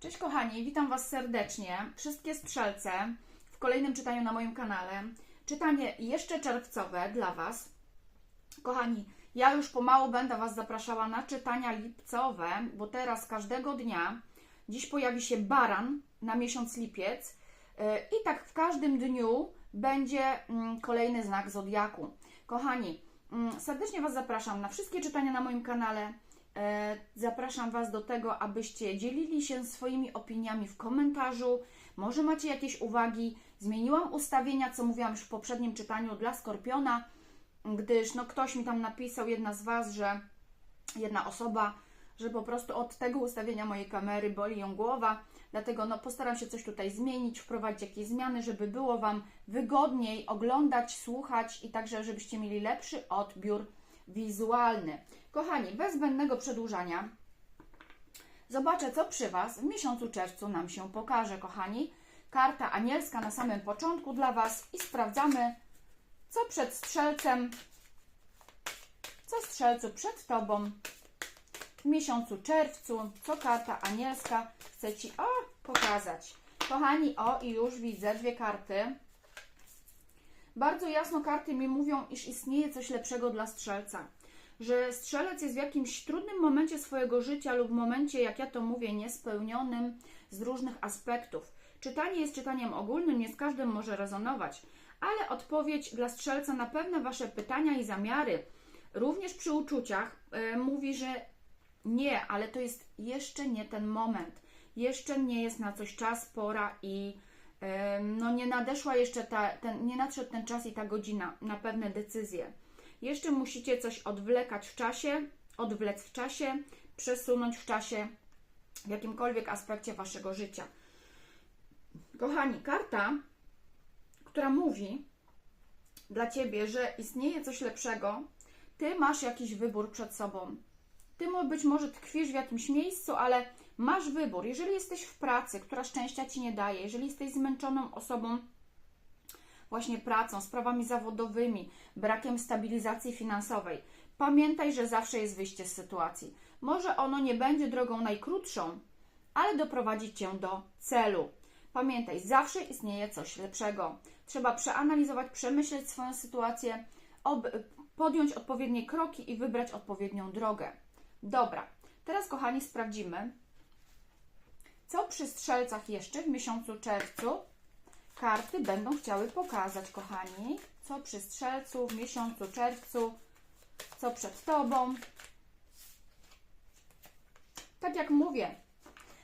Cześć kochani, witam Was serdecznie. Wszystkie strzelce w kolejnym czytaniu na moim kanale. Czytanie jeszcze czerwcowe dla Was. Kochani, ja już pomału będę Was zapraszała na czytania lipcowe, bo teraz każdego dnia, dziś pojawi się baran na miesiąc lipiec yy, i tak w każdym dniu będzie mm, kolejny znak zodiaku. Kochani, mm, serdecznie Was zapraszam na wszystkie czytania na moim kanale. E, Zapraszam Was do tego, abyście dzielili się swoimi opiniami w komentarzu. Może macie jakieś uwagi. Zmieniłam ustawienia, co mówiłam już w poprzednim czytaniu dla Skorpiona, gdyż no, ktoś mi tam napisał, jedna z Was, że jedna osoba, że po prostu od tego ustawienia mojej kamery boli ją głowa. Dlatego no, postaram się coś tutaj zmienić, wprowadzić jakieś zmiany, żeby było Wam wygodniej oglądać, słuchać i także, żebyście mieli lepszy odbiór wizualny. Kochani, bez zbędnego przedłużania, zobaczę, co przy Was w miesiącu czerwcu nam się pokaże, kochani. Karta anielska na samym początku dla Was i sprawdzamy, co przed strzelcem, co strzelcu przed Tobą w miesiącu czerwcu, co karta anielska chce Ci o, pokazać. Kochani, o i już widzę dwie karty. Bardzo jasno karty mi mówią, iż istnieje coś lepszego dla strzelca. Że strzelec jest w jakimś trudnym momencie swojego życia lub momencie, jak ja to mówię, niespełnionym z różnych aspektów. Czytanie jest czytaniem ogólnym, nie z każdym może rezonować, ale odpowiedź dla strzelca na pewne Wasze pytania i zamiary, również przy uczuciach, e, mówi, że nie, ale to jest jeszcze nie ten moment. Jeszcze nie jest na coś czas, pora i no nie nadeszła jeszcze ta, ten, nie nadszedł ten czas i ta godzina na pewne decyzje. Jeszcze musicie coś odwlekać w czasie, odwlec w czasie, przesunąć w czasie w jakimkolwiek aspekcie waszego życia. Kochani, karta, która mówi dla ciebie, że istnieje coś lepszego, ty masz jakiś wybór przed sobą. Ty być może tkwisz w jakimś miejscu, ale masz wybór. Jeżeli jesteś w pracy, która szczęścia ci nie daje, jeżeli jesteś zmęczoną osobą, właśnie pracą, sprawami zawodowymi, brakiem stabilizacji finansowej. Pamiętaj, że zawsze jest wyjście z sytuacji. Może ono nie będzie drogą najkrótszą, ale doprowadzi cię do celu. Pamiętaj, zawsze istnieje coś lepszego. Trzeba przeanalizować, przemyśleć swoją sytuację, podjąć odpowiednie kroki i wybrać odpowiednią drogę. Dobra, teraz kochani sprawdzimy, co przy strzelcach jeszcze w miesiącu czerwcu karty będą chciały pokazać, kochani. Co przy strzelcu w miesiącu czerwcu, co przed Tobą. Tak jak mówię,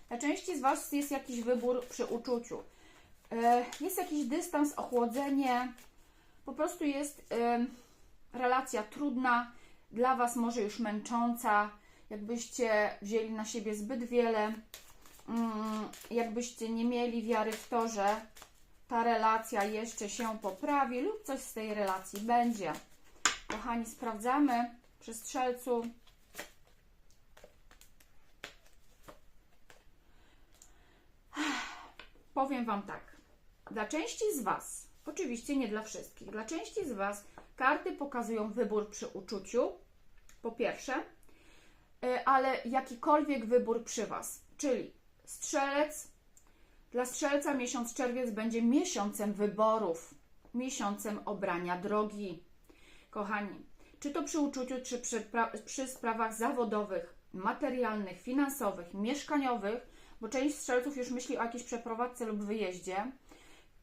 dla części z Was jest jakiś wybór przy uczuciu. E, Jest jakiś dystans, ochłodzenie, po prostu jest relacja trudna, dla Was może już męcząca, jakbyście wzięli na siebie zbyt wiele, jakbyście nie mieli wiary w to, że ta relacja jeszcze się poprawi lub coś z tej relacji będzie. Kochani, sprawdzamy przy strzelcu. Powiem Wam tak. Dla części z Was, oczywiście nie dla wszystkich, dla części z Was karty pokazują wybór przy uczuciu, po pierwsze, y, ale jakikolwiek wybór przy Was, czyli strzelec, dla strzelca miesiąc czerwiec będzie miesiącem wyborów, miesiącem obrania drogi. Kochani, czy to przy uczuciu, czy przy, przy sprawach zawodowych, materialnych, finansowych, mieszkaniowych, bo część strzelców już myśli o jakiejś przeprowadzce lub wyjeździe,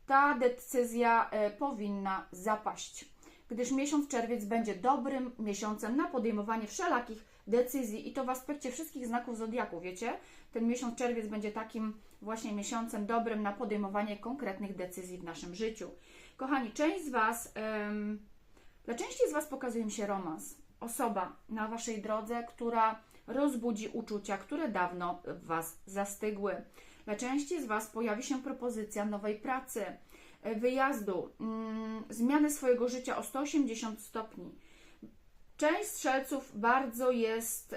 ta decyzja e, powinna zapaść, gdyż miesiąc czerwiec będzie dobrym miesiącem na podejmowanie wszelakich decyzji i to w aspekcie wszystkich znaków zodiaku, wiecie? Ten miesiąc czerwiec będzie takim właśnie miesiącem dobrym na podejmowanie konkretnych decyzji w naszym życiu. Kochani, część z Was, em, dla części z Was pokazuje mi się romans. Osoba na Waszej drodze, która rozbudzi uczucia, które dawno w Was zastygły. Dla części z Was pojawi się propozycja nowej pracy, wyjazdu, mm, zmiany swojego życia o 180 stopni. Część strzelców bardzo jest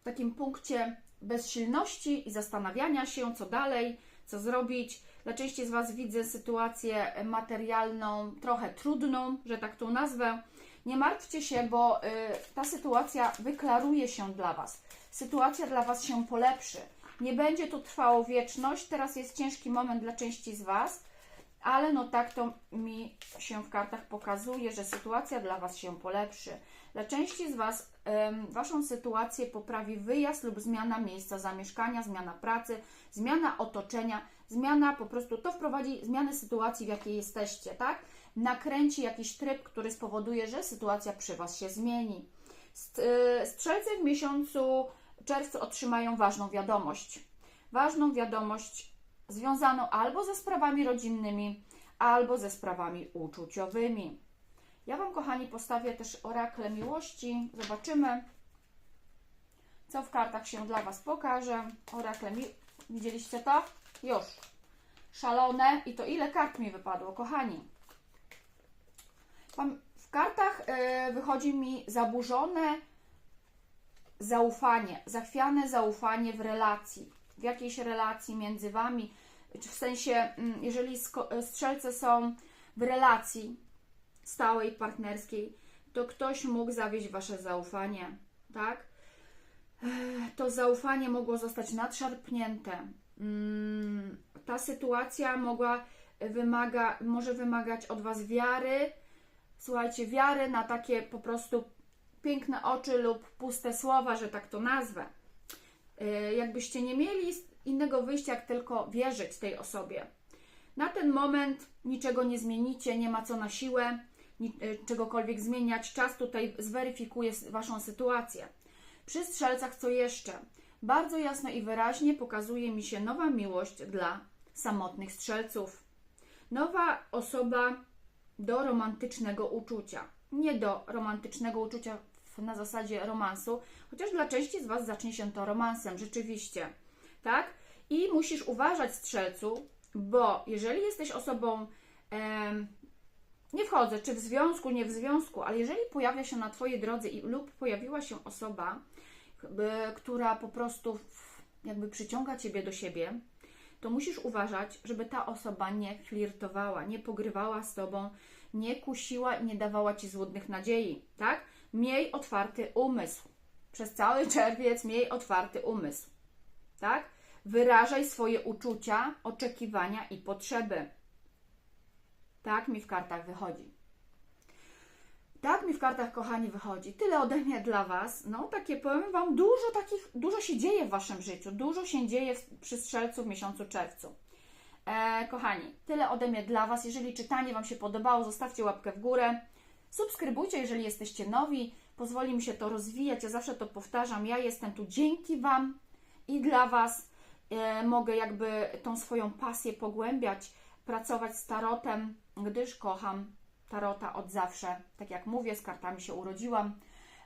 w takim punkcie bezsilności i zastanawiania się, co dalej, co zrobić. Dla części z Was widzę sytuację materialną trochę trudną, że tak tą nazwę. Nie martwcie się, bo y, ta sytuacja wyklaruje się dla Was. Sytuacja dla Was się polepszy. Nie będzie to trwało wieczność. Teraz jest ciężki moment dla części z Was, ale no tak to mi się w kartach pokazuje, że sytuacja dla Was się polepszy. Dla części z Was ym, Waszą sytuację poprawi wyjazd lub zmiana miejsca zamieszkania, zmiana pracy, zmiana otoczenia, zmiana po prostu to wprowadzi zmianę sytuacji, w jakiej jesteście, tak? Nakręci jakiś tryb, który spowoduje, że sytuacja przy Was się zmieni. St- y, Strzelcy w miesiącu czerwcu otrzymają ważną wiadomość. Ważną wiadomość związaną albo ze sprawami rodzinnymi, albo ze sprawami uczuciowymi. Ja Wam, kochani, postawię też orakle miłości. Zobaczymy, co w kartach się dla Was pokaże. Orakle mi... Widzieliście to? Już. Szalone. I to ile kart mi wypadło, kochani? W kartach y, wychodzi mi zaburzone zaufanie, zachwiane zaufanie w relacji, w jakiejś relacji między Wami, czy w sensie, mm, jeżeli sko- strzelce są w relacji stałej, partnerskiej, to ktoś mógł zawieść Wasze zaufanie, tak? To zaufanie mogło zostać nadszarpnięte. Mm, Ta sytuacja mogła wymaga, może wymagać od Was wiary, słuchajcie, wiary na takie po prostu piękne oczy lub puste słowa, że tak to nazwę. Yy, Jakbyście nie mieli innego wyjścia, jak tylko wierzyć tej osobie. Na ten moment niczego nie zmienicie, nie ma co na siłę yy, czegokolwiek zmieniać. Czas tutaj zweryfikuje Waszą sytuację. Przy strzelcach co jeszcze? Bardzo jasno i wyraźnie pokazuje mi się nowa miłość dla samotnych strzelców. Nowa osoba do romantycznego uczucia. Nie do romantycznego uczucia na zasadzie romansu, chociaż dla części z Was zacznie się to romansem, rzeczywiście. Tak? I musisz uważać, strzelcu, bo jeżeli jesteś osobą, nie wchodzę, czy w związku, nie w związku, ale jeżeli pojawia się na Twojej drodze i, lub pojawiła się osoba, która po prostu jakby przyciąga Ciebie do siebie, to musisz uważać, żeby ta osoba nie flirtowała, nie pogrywała z Tobą, nie kusiła i nie dawała Ci złudnych nadziei, tak? Miej otwarty umysł. Przez cały czerwiec miej otwarty umysł, tak? Wyrażaj swoje uczucia, oczekiwania i potrzeby. Tak mi w kartach wychodzi. Tak mi w kartach, kochani, wychodzi. Tyle ode mnie dla Was. No, takie powiem Wam, dużo takich, dużo się dzieje w Waszym życiu. Dużo się dzieje w, przy strzelcu w miesiącu czerwcu. E, kochani, tyle ode mnie dla Was. Jeżeli czytanie Wam się podobało, zostawcie łapkę w górę. Subskrybujcie, jeżeli jesteście nowi. Pozwoli mi się to rozwijać. Ja zawsze to powtarzam. Ja jestem tu dzięki Wam i dla Was. E, mogę jakby tą swoją pasję pogłębiać, pracować z tarotem, gdyż kocham tarota od zawsze. Tak jak mówię, z kartami się urodziłam.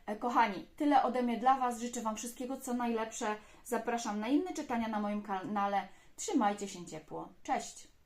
E, Kochani, tyle ode mnie dla Was. Życzę Wam wszystkiego, co najlepsze. Zapraszam na inne czytania na moim kanale. Trzymajcie się ciepło. Cześć!